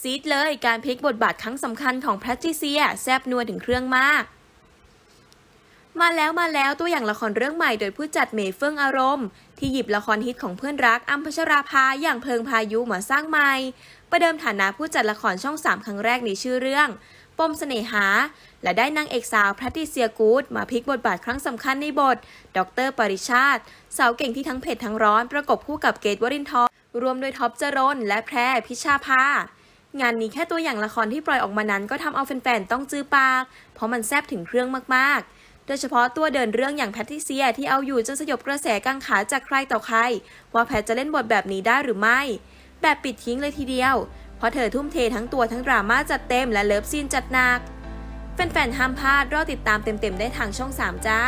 ซีดเลยการพลิกบทบาทครั้งสำคัญของแพทริเซีย แซบนัวถึงเครื่องมาก มาแล้วมาแล้วตัวอย่างละครเรื่องใหม่โดยผู้จัดเมย์เฟื่องอารมณ์ ที่หยิบละครฮิตของเพื่อนรักอัมพชราภาอย่างเพลิงพายุมาสร้างใหม่ ประเดิมฐานะผู้จัดละครช่อง 3 ครั้งแรกในชื่อเรื่องปมเสน่หา และได้นางเอกสาวแพทริเซียกูดมาพลิกบทบาทครั้งสำคัญในบท ดรปริชาติ สาวเก่งที่ทั้งเผ็ดทั้งร้อนประกบคู่กับเกตวรินทร์รวมโดยท็อปจรนและแพรพิชาภา งานนี้แค่ตัวอย่างละครที่ปล่อยออกมานั้นก็ทำเอาแฟนๆต้องจื้อปาก เพราะมันแซบถึงเครื่องมากๆ โดยเฉพาะตัวเดินเรื่องอย่างแพทริเซียที่เอาอยู่จนสยบกระแสกังขาจากใครต่อใคร ว่าแพทจะเล่นบทแบบนี้ได้หรือไม่ แบบปิดทิ้งเลยทีเดียว เพราะเธอทุ่มเททั้งตัวทั้งดราม่าจัดเต็มและเลิฟซีนจัดหนัก แฟนๆห้ามพลาดรอติดตามเต็มๆได้ทางช่อง 3 จ้า